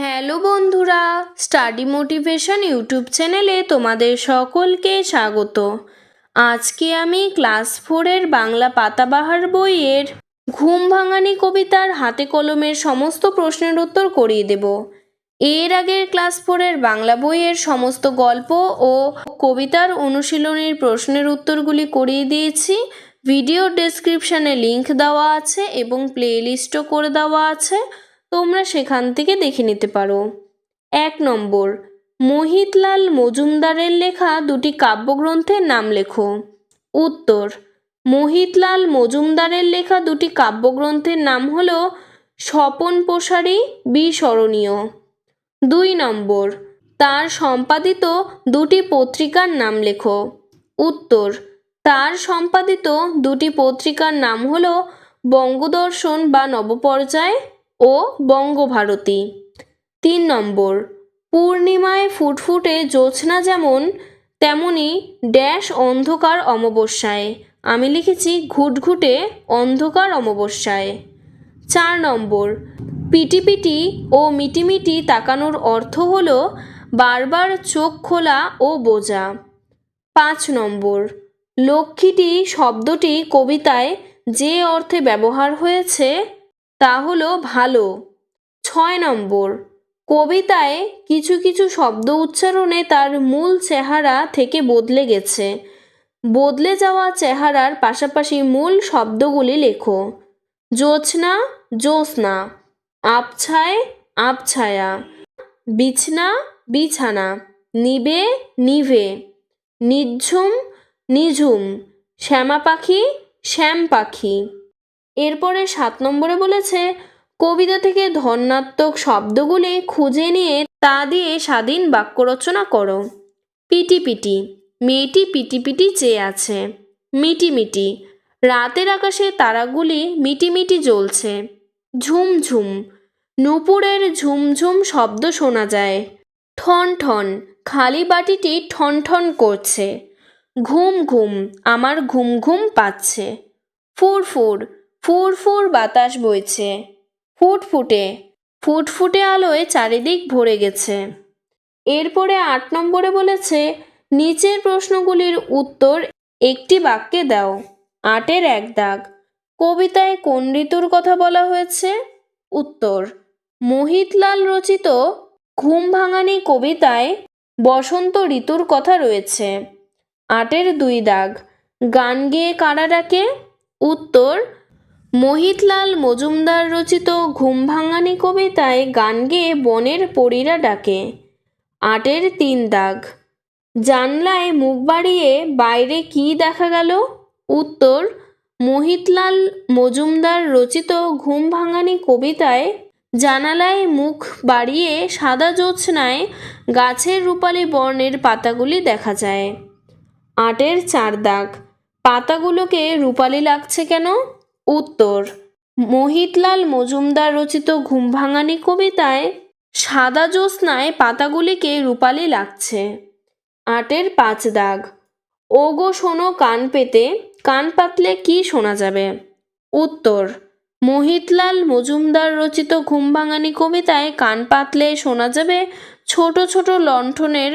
Hello বন্ধুরা study motivation YouTube চ্যানেলে তোমাদের সকলকে স্বাগত। আজকে আমি ক্লাস ফোরের বাংলা পাতাবাহার বইয়ের ঘুম ভাঙানি কবিতার হাতে কলমের সমস্ত প্রশ্নের উত্তর করিয়ে দেব। এর আগের ক্লাস ফোরের বাংলা বইয়ের সমস্ত গল্প ও কবিতার অনুশীলনীর প্রশ্নের উত্তরগুলি করিয়ে দিয়েছি। ভিডিও ডেসক্রিপশানে লিংক দেওয়া আছে এবং প্লেলিস্টও করে দেওয়া আছে। তোমরা সেখান থেকে দেখে নিতে পারো। এক নম্বর, মোহিতলাল মজুমদারের লেখা দুটি কাব্যগ্রন্থের নাম লেখো। উত্তর, মোহিতলাল মজুমদারের লেখা দুটি কাব্যগ্রন্থের নাম হল স্বপন প্রসারী বিস্মরণীয় দুই নম্বর, তার সম্পাদিত দুটি পত্রিকার নাম লেখো। উত্তর, তার সম্পাদিত দুটি পত্রিকার নাম হল বঙ্গদর্শন বা নবপর্যায় ও বঙ্গভারতী। তিন নম্বর, পূর্ণিমায় ফুটফুটে জ্যোৎস্না যেমন, তেমনি ড্যাশ অন্ধকার অমাবস্যায়। আমি লিখেছি ঘুটঘুটে অন্ধকার অমাবস্যায়। চার নম্বর পিটিপিটি ও মিটিমিটি তাকানোর অর্থ হলো বারবার চোখ খোলা ও বোঝা। পাঁচ নম্বর, লক্ষ্মীটি শব্দটি কবিতায় যে অর্থে ব্যবহার হয়েছে তা হলো ভালো। ছয় নম্বর। কবিতায় কিছু কিছু শব্দ উচ্চারণে তার মূল চেহারা থেকে বদলে গেছে। বদলে যাওয়া চেহারার পাশাপাশি মূল শব্দগুলি লেখো। জ্যোৎস্না জ্যোৎস্না আবছায়, আবছায়া। বিছনা, বিছানা। নিবে, নিভে। নিঝুম নিঝুম। শ্যামা পাখি শ্যাম পাখি এরপরে সাত নম্বরে বলেছে, কবিতা থেকে ধন্যাত্মক শব্দগুলি খুঁজে নিয়ে তা দিয়ে স্বাধীন বাক্য রচনা করো। পিটি পিটি, মেয়েটি পিটি পিটি চেয়ে আছে। মিটি মিটি, রাতের আকাশে তারাগুলি মিটিমিটি জ্বলছে। ঝুমঝুম নুপুরের ঝুমঝুম শব্দ শোনা যায়। ঠন ঠন, খালি বাটিটি ঠন ঠন করছে। ঘুম ঘুম, আমার ঘুম ঘুম পাচ্ছে। ফুরফুর ফুরফুর বাতাস বইছে। ফুটফুটে ফুটফুটে আলোয় চারিদিক ভরে গেছে। এরপরে আট নম্বরে বলেছে, নিচের প্রশ্নগুলির উত্তর একটি বাক্যে দাও। আটের এক দাগ। কবিতায় কোন ঋতুর কথা বলা হয়েছে? উত্তর, মোহিতলাল রচিত ঘুম ভাঙানি কবিতায় বসন্ত ঋতুর কথা রয়েছে। আটের দুই দাগ। গান গেয়ে কারা ডাকে? উত্তর মোহিতলাল মজুমদার রচিত ঘুম ভাঙানি কবিতায় গান গেয়ে বনের পরীরা ডাকে। আটের তিন দাগ। জানলায় মুখ বাড়িয়ে বাইরে কি দেখা গেল? উত্তর, মোহিতলাল মজুমদার রচিত ঘুম ভাঙানি কবিতায় জানালায় মুখ বাড়িয়ে সাদা জ্যোৎস্নায় গাছের রূপালী বর্ণের পাতাগুলি দেখা যায়। আটের চার দাগ। পাতাগুলোকে রূপালি লাগছে কেন? উত্তর, মোহিতলাল মজুমদার রচিত ঘুম ভাঙানি কবিতায় সাদা জ্যোৎস্নায় পাতাগুলিকে রূপালি লাগছে। আটের পাঁচ দাগ। ওগো শোনো কান পেতে, কান পাতলে কি শোনা যাবে? উত্তর, মোহিতলাল মজুমদার রচিত ঘুম ভাঙানি কবিতায় কান পাতলে শোনা যাবে ছোট ছোট লণ্ঠনের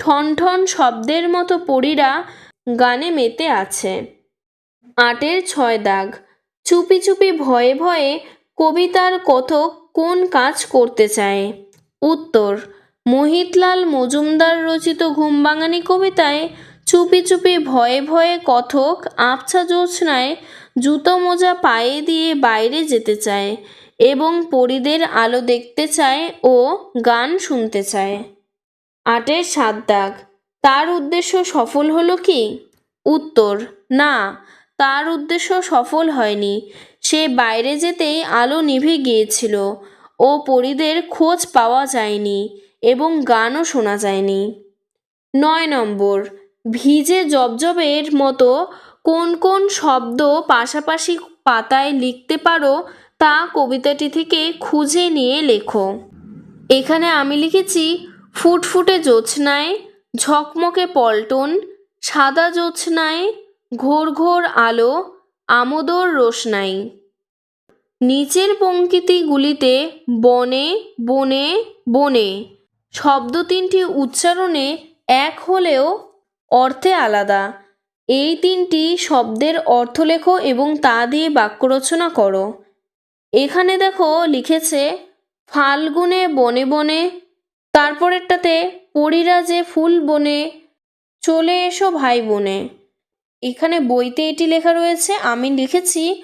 ঠন ঠন শব্দের মতো পরীরা গানে মেতে আছে। আটের ছয় দাগ। চুপি চুপি ভয়ে ভয়ে কবিতার কথক কোন কাজ করতে চায়? উত্তর, মোহিতলাল মজুমদার রচিত ঘুম ভাঙানি কবিতায় চুপি চুপি ভয়ে ভয়ে কথক আবছা জ্যোৎস্নায় জুতো মোজা পায়ে দিয়ে বাইরে যেতে চায় এবং পরিদের আলো দেখতে চায় ও গান শুনতে চায়। আটের সাত দাগ, তার উদ্দেশ্য সফল হলো কি? উত্তর, না তার উদ্দেশ্য সফল হয়নি। সে বাইরে যেতেই আলো নিভে গিয়েছিল ও পরিদের খোঁজ পাওয়া যায়নি এবং গানও শোনা যায়নি। নয় নম্বর, ভিজে জবজবের মতো কোন কোন শব্দ পাশাপাশি পাতায় লিখতে পারো তা কবিতাটি থেকে খুঁজে নিয়ে লেখো। এখানে আমি লিখেছি, ফুটফুটে জ্যোৎস্নায় ঝকমকে পল্টন, সাদা জ্যোৎস্নায় ঘোর ঘোর আলো, আমোদর রোশনাই। নিচের পঙ্ক্তিগুলিতে বনে বনে বনে, শব্দ তিনটি উচ্চারণে এক হলেও অর্থে আলাদা। এই তিনটি শব্দের অর্থ লেখো এবং তা দিয়ে বাক্য রচনা করো। এখানে দেখো লিখেছে, ফাল্গুনে বনে বনে, তারপরেরটাতে পরীরা যে ফুল বনে, চলে এসো ভাই বনে। এখানে বইতে এটি লেখা রয়েছে, আমি লিখেছি,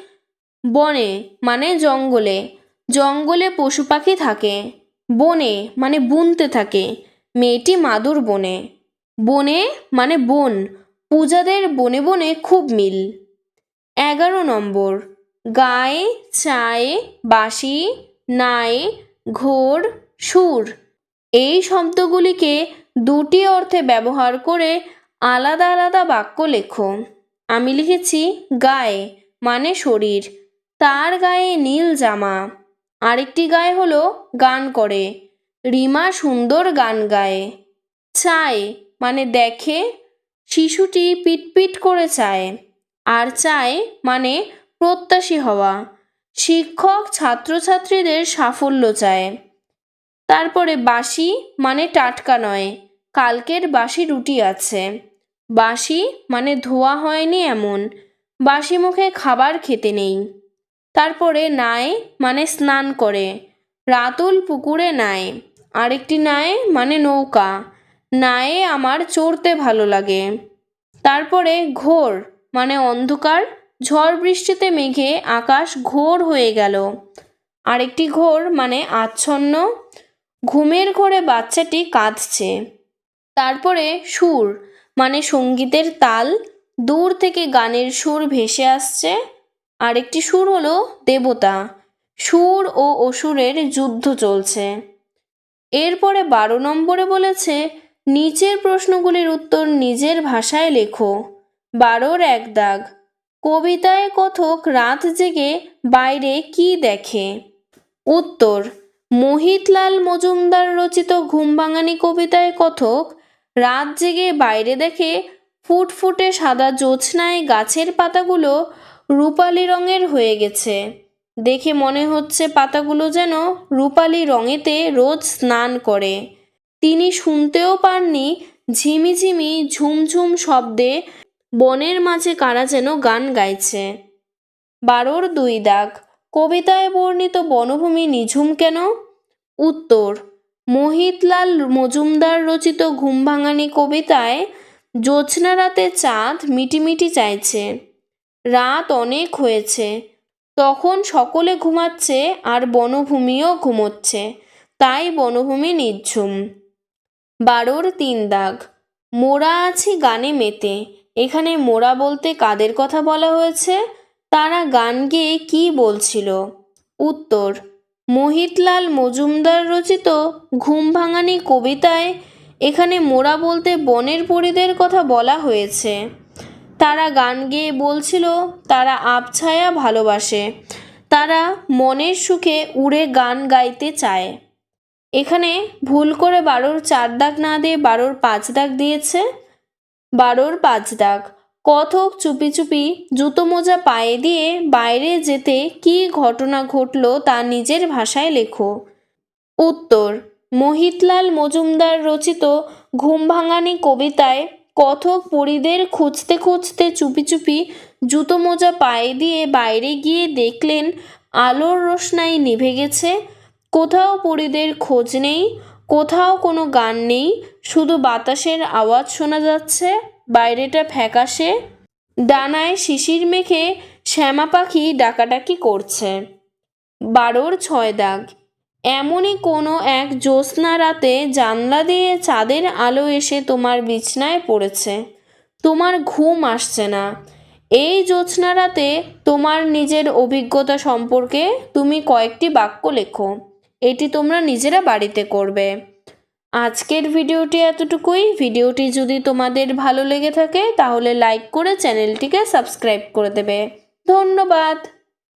বনে মানে জঙ্গলে। জঙ্গলে পশু পাখি থাকে। বনে মানে বুনতে থাকে। মেয়েটি মাদুর বনে। বনে মানে বন। পূজাদের বনে বনে খুব মিল। এগারো নম্বর। গায়ে, চায়ে, বাঁশি, নায়ে, ঘোর, সুর। এই শব্দগুলিকে দুটি অর্থে ব্যবহার করে আলাদা আলাদা বাক্য লেখো। আমি লিখেছি, গায়ে মানে শরীর। তার গায়ে নীল জামা। আরেকটি গায়ে হলো, গান করে রিমা সুন্দর গান গায়। চায় মানে দেখে, শিশুটি পিটপিট করে চায়। আর চায় মানে প্রত্যাশী হওয়া। শিক্ষক ছাত্রছাত্রীদের সাফল্য চায়। তারপরে বাসি মানে টাটকা নয়। কালকের বাসি রুটি আছে। বাসি মানে ধোয়া হয়নি এমন। বাসি মুখে খাবার খেতে নেই। তারপরে নায় মানে স্নান করে। রাতুল পুকুরে নায়। আরেকটি নায় মানে নৌকা। নায়ে আমার চড়তে ভালো লাগে। তারপরে ঘোর মানে অন্ধকার। ঝড় বৃষ্টিতে মেঘে আকাশ ঘোর হয়ে গেল। আরেকটি ঘোর মানে আচ্ছন্ন। ঘুমের ঘোরে বাচ্চাটি কাঁদছে। তারপরে সুর মানে সঙ্গীতের তাল দূর থেকে গানের সুর ভেসে আসছে। আরেকটি সুর হলো দেবতা। সুর ও অসুরের যুদ্ধ চলছে। এরপরে বারো নম্বরে বলেছে, নিচের প্রশ্নগুলির উত্তর নিজের ভাষায় লেখো। বারোর এক দাগ। কবিতায় কথক রাত জেগে বাইরে কি দেখে? উত্তর, মোহিতলাল মজুমদার রচিত ঘুম ভাঙানি কবিতায় কথক রাত জেগে বাইরে দেখে ফুটফুটে সাদা জোছনায় গাছের পাতাগুলো রূপালি রঙের হয়ে গেছে। দেখে মনে হচ্ছে পাতাগুলো যেন রূপালি রঙেতে রোজ স্নান করে। তিনি শুনতেও পাননি ঝিমিঝিমি ঝুমঝুম শব্দে বনের মাঝে কারা যেন গান গাইছে। বারোর দুই দাগ। কবিতায় বর্ণিত বনভূমি নিঝুম কেন? উত্তর মোহিতলাল মজুমদার রচিত ঘুম ভাঙানি কবিতায় জ্যোৎস্না রাতে চাঁদ মিটিমিটি চাইছে, রাত অনেক হয়েছে, তখন সকলে ঘুমাচ্ছে আর বনভূমিও ঘুমোচ্ছে, তাই বনভূমি নিঝুম বারোর তিন দাগ, মোরা আছি গানে মেতে, এখানে মোরা বলতে কাদের কথা বলা হয়েছে, তারা গান গেয়ে কী বলছিল? উত্তর মোহিতলাল মজুমদার রচিত ঘুম ভাঙানি কবিতায় এখানে মোরা বলতে বনের পরিদের কথা বলা হয়েছে। তারা গান গেয়ে বলছিল, তারা আবছায়া ভালোবাসে, তারা মনের সুখে উড়ে গান গাইতে চায়। এখানে ভুল করে বারোর চার দাগ না দিয়ে বারোর পাঁচ দাগ দিয়েছে। বারোর পাঁচ দাগ। কথক চুপি চুপি জুতো মোজা পায়ে দিয়ে বাইরে যেতে কি ঘটনা ঘটলো তা নিজের ভাষায় লেখো। উত্তর, মোহিতলাল মজুমদার রচিত ঘুম ভাঙানি কবিতায় কথক পরিদের খুঁজতে খুঁজতে চুপি চুপি জুতো মোজা পায়ে দিয়ে বাইরে গিয়ে দেখলেন আলোর রোশনাই নিভে গেছে। কোথাও পরিদের খোঁজ নেই, কোথাও কোনো গান নেই, শুধু বাতাসের আওয়াজ শোনা যাচ্ছে। বাইরেটা ফ্যাকাশে। ডানায় শিশির মেখে শ্যামা পাখি ডাকাডাকি করছে। বারোর ছয় দাগ। এমনই কোনো এক জ্যোৎস্না রাতে জানলা দিয়ে চাঁদের আলো এসে তোমার বিছনায় পড়েছে। তোমার ঘুম আসছে না। এই জ্যোৎস্না রাতে তোমার নিজের অভিজ্ঞতা সম্পর্কে তুমি কয়েকটি বাক্য লেখো। এটি তোমরা নিজেরা বাড়িতে করবে। আজকের ভিডিওটি এতটুকুই। ভিডিওটি যদি তোমাদের ভালো লেগে থাকে, তাহলে লাইক করে চ্যানেলটিকে সাবস্ক্রাইব করে দেবে। ধন্যবাদ।